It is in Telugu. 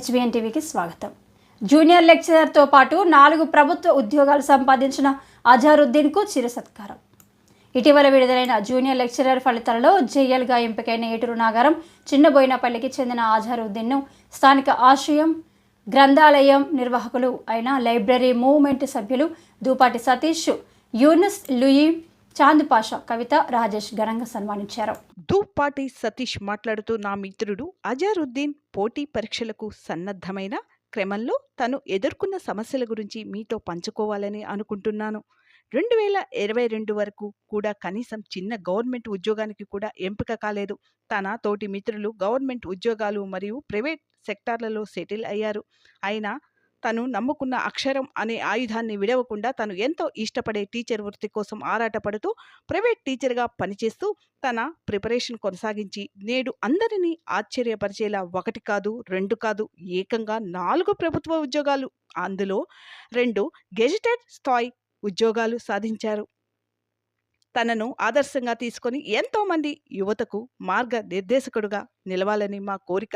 హెచ్బిఎన్ టీవీకి స్వాగతం. జూనియర్ లెక్చరర్తో పాటు నాలుగు ప్రభుత్వ ఉద్యోగాలు సంపాదించిన అజారుద్దీన్కు చిరు సత్కారం. ఇటీవల విడుదలైన జూనియర్ లెక్చరర్ ఫలితాలలో జేఎల్గా ఎంపికైన ఏటూరు నాగారం చిన్నబోయినపల్లికి చెందిన అజారుద్దీన్ను స్థానిక ఆశ్రయం గ్రంథాలయం నిర్వాహకులు అయిన లైబ్రరీ మూవ్మెంట్ సభ్యులు దూపాటి సతీష్ యూనుస్ లూయి చాంద్ పాషా కవిత రాజేష్ ఘనంగా సన్మానించారు. దూపాటి సతీష్ మాట్లాడుతూ నా మిత్రుడు అజారుద్దీన్ పోటీ పరీక్షలకు సన్నద్ధమైన క్రమంలో తను ఎదుర్కొన్న సమస్యల గురించి మీతో పంచుకోవాలని అనుకుంటున్నాను. రెండు వేల ఇరవై రెండు వరకు కూడా కనీసం చిన్న గవర్నమెంట్ ఉద్యోగానికి కూడా ఎంపిక కాలేదు. తన తోటి మిత్రులు గవర్నమెంట్ ఉద్యోగాలు మరియు ప్రైవేట్ సెక్టార్లలో సెటిల్ అయ్యారు. అయినా తను నమ్ముకున్న అక్షరం అనే ఆయుధాన్ని విడవకుండా తను ఎంతో ఇష్టపడే టీచర్ వృత్తి కోసం ఆరాటపడుతూ ప్రైవేట్ టీచర్గా పనిచేస్తూ తన ప్రిపరేషన్ కొనసాగించి నేడు అందరినీ ఆశ్చర్యపరిచేలా ఒకటి కాదు రెండు కాదు ఏకంగా నాలుగు ప్రభుత్వ ఉద్యోగాలు. అందులో రెండు గెజిటెడ్ స్థాయి ఉద్యోగాలు సాధించారు. తనను ఆదర్శంగా తీసుకొని ఎంతోమంది యువతకు మార్గ నిర్దేశకుడుగా నిలవాలని మా కోరిక.